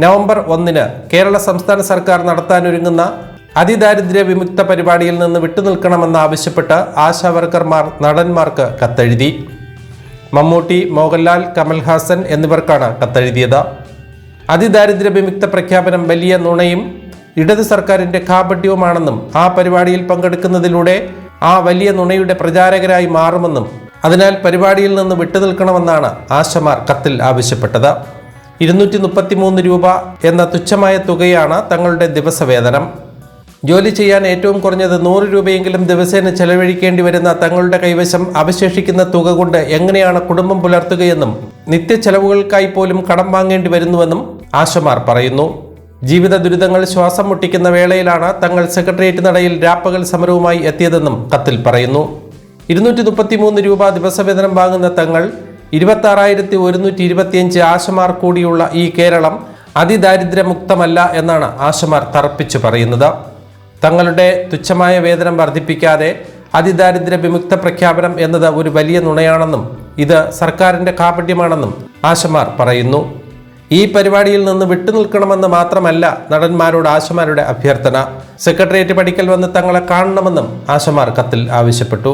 November ഒന്നിന് കേരള സംസ്ഥാന സർക്കാർ നടത്താനൊരുങ്ങുന്ന അതിദാരിദ്ര്യ വിമുക്ത പരിപാടിയിൽ നിന്ന് വിട്ടുനിൽക്കണമെന്നാവശ്യപ്പെട്ട് ആശാവർക്കർമാർ നടന്മാർക്ക് കത്തെഴുതി. മമ്മൂട്ടി മോഹൻലാൽ കമൽഹാസൻ എന്നിവർക്കാണ് കത്തെഴുതിയത്. അതിദാരിദ്ര്യ വിമുക്ത പ്രഖ്യാപനം വലിയ നുണയും ഇടത് സർക്കാരിന്റെ കാപട്യവുമാണെന്നും ആ പരിപാടിയിൽ പങ്കെടുക്കുന്നതിലൂടെ ആ വലിയ നുണയുടെ പ്രചാരകരായി മാറുമെന്നും അതിനാൽ പരിപാടിയിൽ നിന്ന് വിട്ടുനിൽക്കണമെന്നാണ് ആശമാർ കത്തിൽ ആവശ്യപ്പെട്ടത്. ഇരുന്നൂറ്റി മുപ്പത്തിമൂന്ന് രൂപ എന്ന തുച്ഛമായ തുകയാണ് തങ്ങളുടെ ദിവസവേതനം. ജോലി ചെയ്യാൻ ഏറ്റവും കുറഞ്ഞത് നൂറ് രൂപയെങ്കിലും ദിവസേന ചെലവഴിക്കേണ്ടി വരുന്ന തങ്ങളുടെ കൈവശം അവശേഷിക്കുന്ന തുക കൊണ്ട് എങ്ങനെയാണ് കുടുംബം പുലർത്തുകയെന്നും നിത്യ ചെലവുകൾക്കായി പോലും കടം വാങ്ങേണ്ടി വരുന്നുവെന്നും ആശമാർ പറയുന്നു. ജീവിത ദുരിതങ്ങൾ ശ്വാസം മുട്ടിക്കുന്ന വേളയിലാണ് തങ്ങൾ സെക്രട്ടേറിയറ്റ് നടയിൽ രാപ്പകൽ സമരവുമായി എത്തിയതെന്നും കത്തിൽ പറയുന്നു. ഇരുന്നൂറ്റി മുപ്പത്തിമൂന്ന് രൂപ ദിവസവേതനം വാങ്ങുന്ന തങ്ങൾ ഇരുപത്തി ആറായിരത്തി ഒരുന്നൂറ്റി ഇരുപത്തിയഞ്ച് ആശമാർ കൂടിയുള്ള ഈ കേരളം അതിദാരിദ്ര്യമുക്തമല്ല എന്നാണ് ആശമാർ തറപ്പിച്ചു പറയുന്നത്. തങ്ങളുടെ തുച്ഛമായ വേതനം വർദ്ധിപ്പിക്കാതെ അതിദാരിദ്ര്യ വിമുക്ത പ്രഖ്യാപനം എന്നത് ഒരു വലിയ നുണയാണെന്നും ഇത് സർക്കാരിന്റെ കാപട്യമാണെന്നും ആശമാർ പറയുന്നു. ഈ പരിപാടിയിൽ നിന്ന് വിട്ടുനിൽക്കണമെന്ന് മാത്രമല്ല നടന്മാരോട് ആശമാരുടെ അഭ്യർത്ഥന. സെക്രട്ടേറിയറ്റ് പഠിക്കൽ വന്ന് തങ്ങളെ കാണണമെന്നും ആശമാർ കത്തിൽ ആവശ്യപ്പെട്ടു.